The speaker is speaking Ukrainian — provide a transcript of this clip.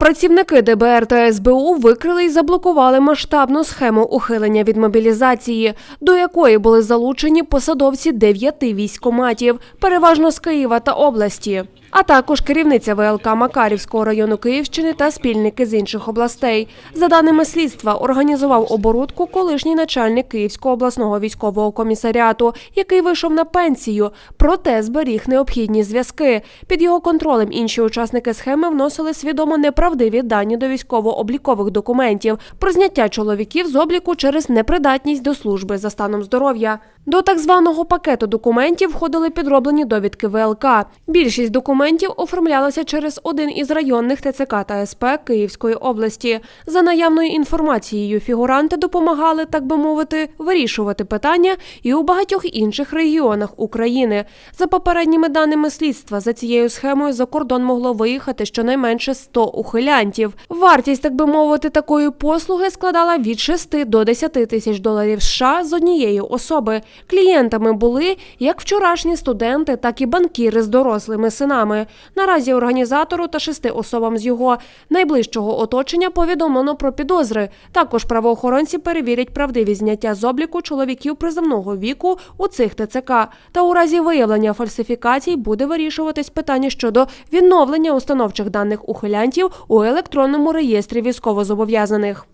Працівники ДБР та СБУ викрили і заблокували масштабну схему ухилення від мобілізації, до якої були залучені посадовці дев'яти військоматів, переважно з Києва та області. А також керівниця ВЛК Макарівського району Київщини та спільники з інших областей. За даними слідства, організував оборудку колишній начальник Київського обласного військового комісаріату, який вийшов на пенсію, проте зберіг необхідні зв'язки. Під його контролем інші учасники схеми вносили свідомо неправдиві дані до військово-облікових документів про зняття чоловіків з обліку через непридатність до служби за станом здоров'я. До так званого пакету документів входили підроблені довідки ВЛК. Більшість документів оформлялася через один із районних ТЦК та СП Київської області. За наявною інформацією, фігуранти допомагали, так би мовити, вирішувати питання і у багатьох інших регіонах України. За попередніми даними слідства, за цією схемою за кордон могло виїхати щонайменше 100 ухилянтів. Вартість, так би мовити, такої послуги складала від 6 до 10 тисяч доларів США з однієї особи. Клієнтами були як вчорашні студенти, так і банкіри з дорослими синами. Наразі організатору та шести особам з його найближчого оточення повідомлено про підозри. Також правоохоронці перевірять правдивість зняття з обліку чоловіків приземного віку у цих ТЦК. Та у разі виявлення фальсифікацій буде вирішуватись питання щодо відновлення установчих даних ухилянтів у електронному реєстрі військовозобов'язаних.